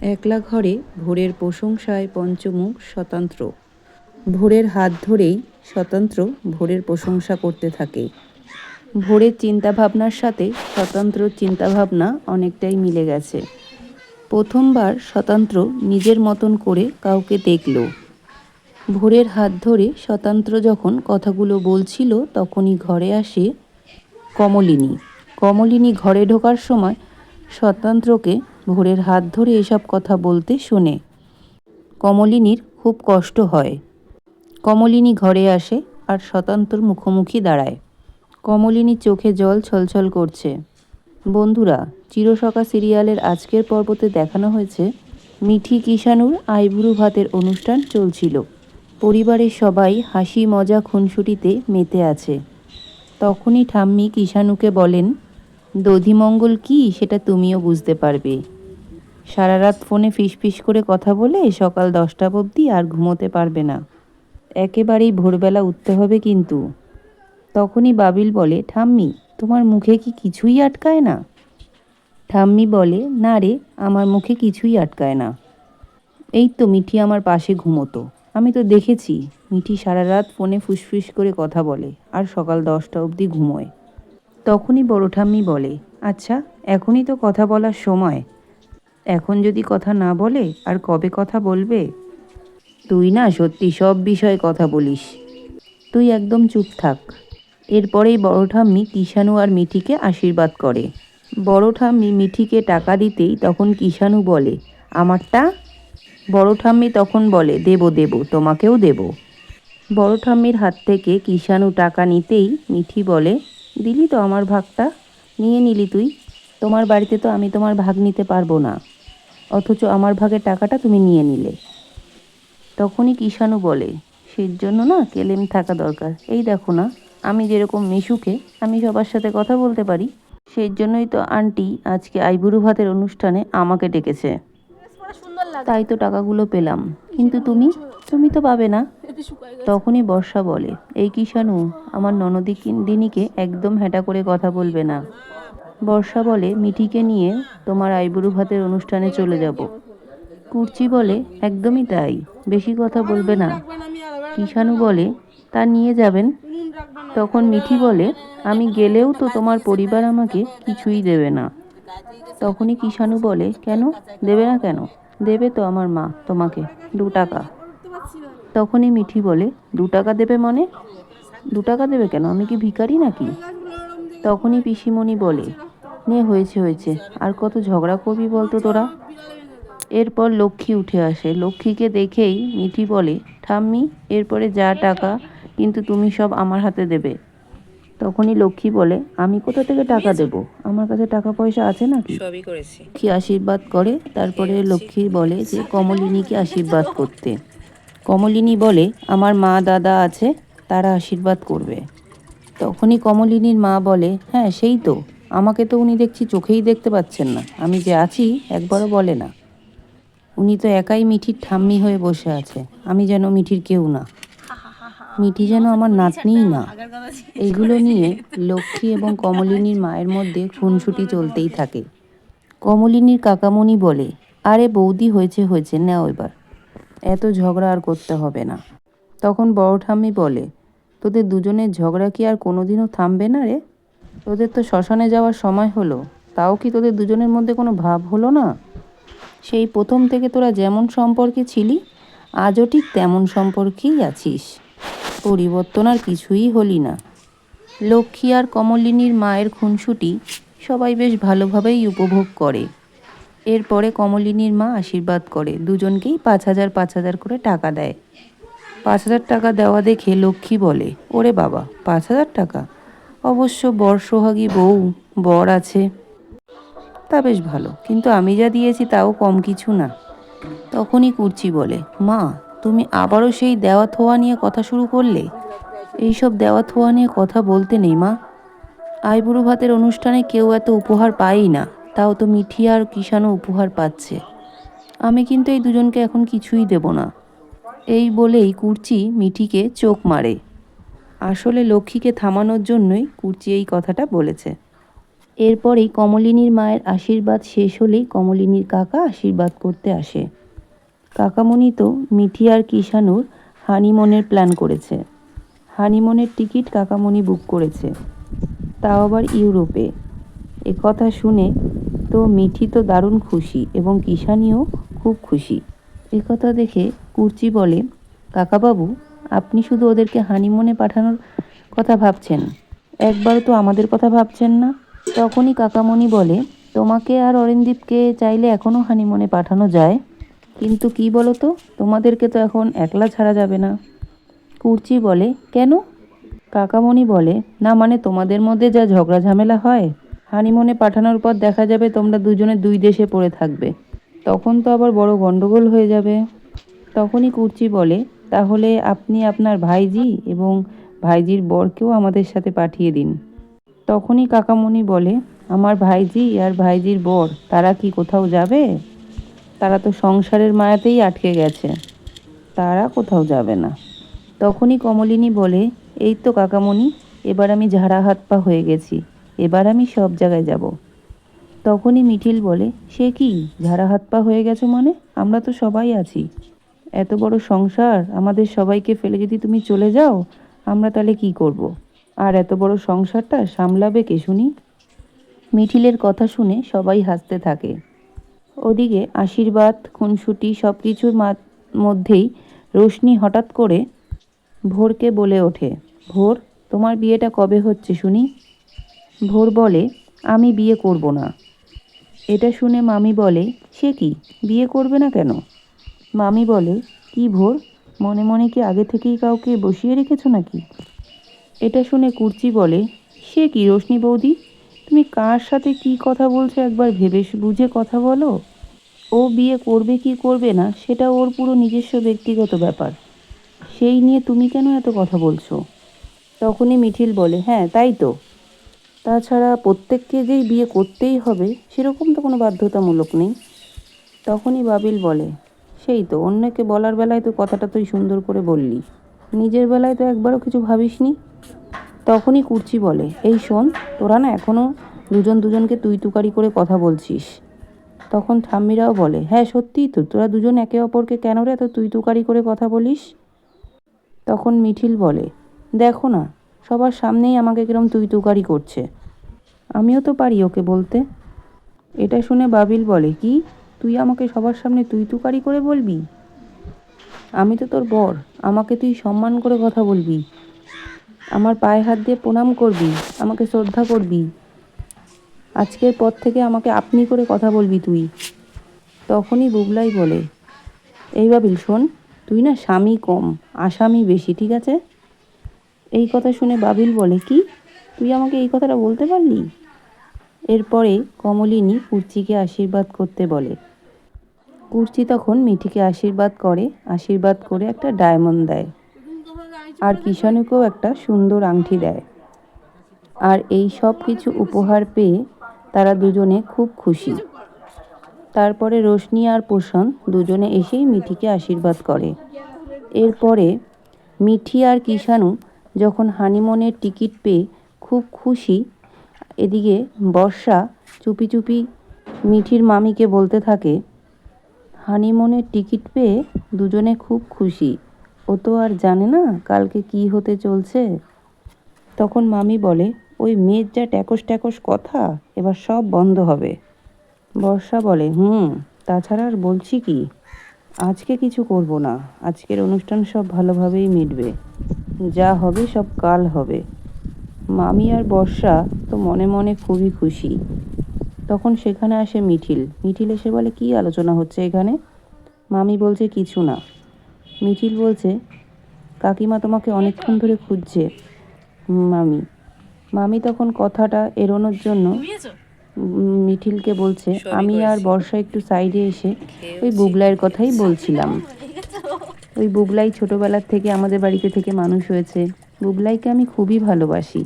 একলা ঘরে ভোরের প্রশংসায় পঞ্চমুখ স্বতন্ত্র। ভোরের হাত ধরেই স্বতন্ত্র ভোরের প্রশংসা করতে থাকে। ভোরের চিন্তাভাবনার সাথে স্বতন্ত্র চিন্তাভাবনা অনেকটাই মিলে গেছে। প্রথমবার স্বতন্ত্র নিজের মতন করে কাউকে দেখল। ভোরের হাত ধরে স্বতন্ত্র যখন কথাগুলো বলছিল তখনই ঘরে আসে কমলিনী। কমলিনী ঘরে ঢোকার সময় স্বতন্ত্রকে ভোরের হাত ধরে এসব কথা বলতে শোনে কমলিনীর খুব কষ্ট হয়। কমলিনী ঘরে আসে আর স্বতন্ত্র মুখোমুখি দাঁড়ায়। কমলিনীর চোখে জল ছলছল করছে। বন্ধুরা চিরসকা সিরিয়ালের আজকের পর্বতে দেখানো হয়েছে মিঠি কিষাণুর আইবুড়ো ভাতের অনুষ্ঠান চলছিল। পরিবারের সবাই হাসি মজা খুনসুটিতে মেতে আছে। তখনই ঠাম্মি কিষাণুকে বলেন, দধিমঙ্গল কি সেটা তুমিও বুঝতে পারবে। সারা রাত ফোনে ফিসফিস করে কথা বলে সকাল দশটা অবধি আর ঘুমোতে পারবে না। একেবারেই ভোরবেলা উঠতে হবে কিন্তু। তখনই বাবিল বলে, ঠাম্মি, তোমার মুখে কি কিছুই আটকায় না? ঠাম্মি বলে, না রে, আমার মুখে কিছুই আটকায় না। এই তো মিঠি আমার পাশে ঘুমোতো। আমি তো দেখেছি মিঠি সারা রাত ফোনে ফুসফুস করে কথা বলে আর সকাল দশটা অবধি ঘুমোয়। তখনই বড় ঠাম্মি বলে আচ্ছা এখনই তো কথা বলার সময়। এখন যদি কথা না বলে, আর কবে কথা বলবে? তুই না সত্যি সব বিষয়ে কথা বলিস। তুই একদম চুপ থাক। এরপরেই বড় ঠাম্মি কিষাণু আর মিঠিকে আশীর্বাদ করে। বড় ঠাম্মি মিঠিকে টাকা দিতেই তখন কিষাণু বলে, আমারটা? বড় ঠাম্মি তখন বলে, দেব দেব, তোমাকেও দেব। বড় ঠাম্মির হাত থেকে কিষাণু টাকা নিতেই মিঠি বলে, দিলি তো আমার ভাগটা, নিয়ে নিলি তুই। তোমার বাড়িতে তো আমি তোমার ভাগ নিতে পারব না। অথচ আমার ভাগের টাকাটা তুমি নিয়ে নিলে। তখনই কিষাণু বলে সেই জন্য না কেলেম থাকা দরকার। এই দেখো না, আমি যেরকম মিশুকে, আমি সবার সাথে কথা বলতে পারি। সেই জন্যই তো আন্টি আজকে আইবুড়ো ভাতের অনুষ্ঠানে আমাকে ডেকেছে। তাই তো টাকাগুলো পেলাম। কিন্তু তুমি তুমি তো পাবে না। তখনই বর্ষা বলে, এই কিষাণু, আমার ননদি দিনীকে একদম হেঁটা করে কথা বলবে না। বর্ষা বলে, মিঠিকে নিয়ে তোমার আইবুড়ো ভাতের অনুষ্ঠানে চলে যাব। কুর্চি বলে, একদমই তাই। বেশি কথা বলবে না। কিষাণু বলে, তা নিয়ে যাবেন। তখন মিঠি বলে, আমি গেলেও তো তোমার পরিবার আমাকে কিছুই দেবে না। তখনই কিষাণু বলে, কেন? দেবে না কেন? দেবে তো আমার মা তোমাকে, দু টাকা। তখনই মিঠি বলে, দু টাকা দেবে মনে? দু টাকা দেবে কেন? আমি কি ভিখারি নাকি? তখনই পিসিমণি বলে নে হয়েছে হয়েছে। আর কত ঝগড়া করবি বলতো তোরা? এরপর লক্ষ্মী উঠে আসে। লক্ষ্মীকে দেখেই মিঠি বলে ঠাম্মি এরপরে যা টাকা কিন্তু তুমি সব আমার হাতে দেবে। তখনই লক্ষ্মী বলে আমি কোথা থেকে টাকা দেব? আমার কাছে টাকা পয়সা আছে নাকি? সবই করেছি। লক্ষ্মী আশীর্বাদ করে। তারপরে লক্ষ্মী বলে যে কমলিনীকে আশীর্বাদ করতে। কমলিনী বলে আমার মা দাদা আছে তারা আশীর্বাদ করবে। তখনই কমলিনীর মা বলে হ্যাঁ সেই তো। আমাকে তো উনি দেখছি চোখেই দেখতে পাচ্ছেন না। আমি যে আছি, একবারও বলে না। উনি তো একাই মিঠির ঠাম্মি হয়ে বসে আছে। আমি যেন মিঠির কেউ না। মিঠি যেন আমার নাতনিই না। এইগুলো নিয়ে লক্ষ্মী এবং কমলিনীর মায়ের মধ্যে খুনসুটি চলতেই থাকে। কমলিনীর কাকামণি বলে, আরে বৌদি হয়েছে হয়েছে, নাও এবার। এত ঝগড়া আর করতে হবে না। তখন বড় ঠাম্মি বলে, তোদের দুজনের ঝগড়া কি আর কোনোদিনও থামবে না রে? তোদের তো শ্মশানে যাওয়ার সময় হলো। তাও কি তোদের দুজনের মধ্যে কোনো ভাব হলো না? সেই প্রথম থেকে তোরা যেমন সম্পর্কে ছিলি, আজও ঠিক তেমন সম্পর্কেই আছিস। পরিবর্তন আর কিছুই হলি না। লক্ষ্মী আর কমলিনীর মায়ের খুনসুটি সবাই বেশ ভালোভাবেই উপভোগ করে। এরপরে কমলিনীর মা আশীর্বাদ করে, দুজনকেই পাঁচ হাজার পাঁচ হাজার করে টাকা দেয়। পাঁচ হাজার টাকা দেওয়া দেখে লক্ষ্মী বলে, ওরে বাবা, পাঁচ হাজার টাকা? অবশ্য বর সোহাগী বউ, বর আছে। তা বেশ ভালো, কিন্তু আমি যা দিয়েছি তাও কম কিছু না। তখনই কুর্চি বলে, মা, তুমি আবারও সেই দেওয়া থোয়া নিয়ে কথা শুরু করলে? এইসব দেওয়া থোয়া নিয়ে কথা বলতে নেই, মা। আইবুড়ো ভাতের অনুষ্ঠানে কেউ এত উপহার পায়ই না, তাও তো মিঠি আর কিষাণও উপহার পাচ্ছে। আমি কিন্তু এই দুজনকে এখন কিছুই দেব না। এই বলেই কুর্চি মিঠিকে চোখ মারে। আসলে লক্ষ্মীকে থামানোর জন্যই কুর্চি এই কথাটা বলেছে। এরপরেই কমলিনীর মায়ের আশীর্বাদ শেষ হলেই কমলিনীর কাকা আশীর্বাদ করতে আসে। কাকামণি তো মিঠি আর কিষানুর হানিমনের প্ল্যান করেছে। হানিমনের টিকিট কাকামণি বুক করেছে। তাও আবার ইউরোপে। কথা শুনে তো মিঠি তো দারুণ খুশি এবং কিষানিও খুব খুশি। এ কথা দেখে কুর্চি বলে, কাকাবাবু আপনি শুধু ওদেরকে হানিমুনে পাঠানোর কথা ভাবছেন। একবারও তো আমাদের কথা ভাবছেন না। তখনই কাকামণি বলে, তোমাকে আর অরিন্দীপকে চাইলে এখনও হানিমুনে পাঠানো যায়। কিন্তু কি বলো তো তোমাদেরকে তো এখন একলা ছাড়া যাবে না। কুর্চি বলে, কেন? কাকামণি বলে, না মানে তোমাদের মধ্যে যা ঝগড়া ঝামেলা হয়, হানিমুনে পাঠানোর পর দেখা যাবে তোমরা দুজনে দুই দেশে পড়ে থাকবে। তখন তো আবার বড় গন্ডগোল হয়ে যাবে। তখনই কুর্চি বলে তাহলে আপনি আপনার ভাইজি এবং ভাইজির বরকেও আমাদের সাথে পাঠিয়ে দিন। তখনই কাকামণি বলে, আমার ভাইজি আর ভাইজির বর, তারা কি কোথাও যাবে? তারা তো সংসারের মায়াতেই আটকে গেছে, তারা কোথাও যাবে না। তখনই কমলিনী বলে, এই তো কাকামণি, এবার আমি ঝাড়া হাত পা হয়ে গেছি, এবার আমি সব জায়গায় যাব। তখনই মিঠিল বলে, সে কি, ঝাড়া হাত পা হয়ে গেছো মানে? আমরা তো সবাই আছি। এত বড় সংসার আমাদের সবাইকে ফেলে যদি তুমি চলে যাও, আমরা তাহলে কি করব। আর এত বড় সংসারটা সামলাবে কে শুনি? মিঠিলের কথা শুনে সবাই হাসতে থাকে। ওদিকে আশীর্বাদ, খুনসুটি সব কিছুর মধ্যেই রোশনি হঠাৎ করে ভোরকে বলে ওঠে, ভোর, তোমার বিয়েটা কবে হচ্ছে শুনি? ভোর বলে, আমি বিয়ে করব না। এটা শুনে মামি বলে, সে কি? বিয়ে করবে না কেন? মামি বলে, কি ভোর? মনে মনে কি আগে থেকেই কাউকে বসিয়ে রেখেছো নাকি? এটা শুনে কুর্চি বলে, সে কি রোশনি বৌদি? তুমি কার সাথে কি কথা বলছো একবার ভেবে বুঝে কথা বলো। ও বিয়ে করবে কি করবে না, সেটা ওর পুরো নিজস্ব ব্যক্তিগত ব্যাপার। সেই নিয়ে তুমি কেন এত কথা বলছো? তখনই মিঠিল বলে হ্যাঁ তাই তো। তাছাড়া প্রত্যেককে যেই বিয়ে করতেই হবে, সেরকম তো কোনো বাধ্যতামূলক নেই। তখনই বাবিল বলে সেই তো, অন্যকে বলার বেলায় তো কথাটা তুই সুন্দর করে বললি। নিজের বেলায় তো একবারও কিছু ভাবিসনি। তখনই কুর্চি বলে, এই শোন, তোরা না এখনও দুজন দুজনকে তুই তুকারি করে কথা বলছিস। তখন ঠাম্মিরাও বলে হ্যাঁ সত্যিই তো, তোরা দুজন একে অপরকে কেন রে এত তুই তুকারি করে কথা বলিস? তখন মিঠিল বলে, দেখো না, সবার সামনেই আমাকে কিরম তুই তুকারি করছে। আমিও তো পারি ওকে বলতে। এটা শুনে বাবিল বলে, কি? তুই আমাকে সবার সামনে তুই তুকারি করে বলবি? আমি তো তোর বর, আমাকে তুই সম্মান করে কথা বলবি। আমার পায়ে হাত দিয়ে প্রণাম করবি, আমাকে শ্রদ্ধা করবি। আজকের পর থেকে আমাকে আপনি করে কথা বলবি তুই। তখনই বুবলাই বলে, এই বাবিল, শোন, তুই না স্বামী কম, আসামি বেশি, ঠিক আছে? এই কথা শুনে বাবিল বলে, কি? তুই আমাকে এই কথাটা বলতে পারলি? এরপরে কমলিনী কুর্চিকে আশীর্বাদ করতে বলে কুর্চি তখন মিঠিকে আশীর্বাদ করে আশীর্বাদ করে একটা ডায়মন্ড দেয়। আর কিষাণুকেও একটা সুন্দর আংটি দেয়। আর এই সব কিছু উপহার পেয়ে তারা দুজনে খুব খুশি। তারপরে রোশনি আর পোষণ দুজনে এসেই মিঠিকে আশীর্বাদ করে। এরপরে মিঠি আর কিষাণু যখন হানিমুনের টিকিট পেয়ে খুব খুশি, এদিকে বর্ষা চুপি চুপি মিঠির মামিকে বলতে থাকে হানিমুনের টিকিট পেয়ে দুজনে খুব খুশি। ও তো আর জানে না কালকে কি হতে চলছে। তখন মামি বলে, ওই মেয়ের যা ট্যাকস ট্যাকস কথা, এবার সব বন্ধ হবে। বর্ষা বলে, হুম, তাছাড়া আর বলছি কি, আজকে কিছু করব না। আজকের অনুষ্ঠান সব ভালোভাবেই মিটবে। যা হবে সব কাল হবে। মামি আর বর্ষা তো মনে মনে খুবই খুশি। তখন সেখানে আসে মিঠিল। মিঠিল এসে বলে কি আলোচনা হচ্ছে এখানে? মামি বলছে কিছু না। মিঠিল বলছে কাকিমা তোমাকে অনেকক্ষণ ধরে খুঁজছে মামি। মামি তখন কথাটা এড়োনোর জন্য মিঠিলকে বলছে আমি আর বর্ষা একটু সাইডে এসে ওই বুগলাইয়ের কথাই বলছিলাম। ওই বুগলাই ছোটোবেলার থেকে আমাদের বাড়িতে থেকে মানুষ হয়েছে। বুগলাইকে আমি খুবই ভালোবাসি।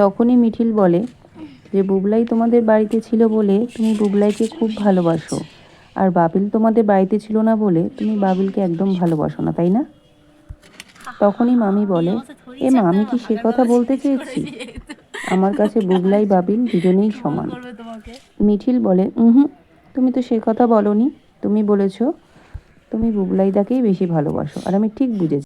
তখনই মিঠিল বলে যে বুবলাই তোমাদের বাড়িতে ছিল বলে তুমি বুবলাইকে খুব ভালোবাসো। আর বাবিল তোমাদের বাড়িতে ছিল না বলে তুমি বাবিলকে একদম ভালোবাসো না, তাই না? তখনই মামি বলে, এ মা, আমি কি সে কথা বলতে চেয়েছি? আমার কাছে বুবলাই, বাবিল দুজনেই সমান। মিঠিল বলে হুম তুমি তো সে কথা বলনি। তুমি বলেছ, তুমি বুবলাইদাকেই বেশি ভালোবাসো। আর আমি ঠিক বুঝেছি।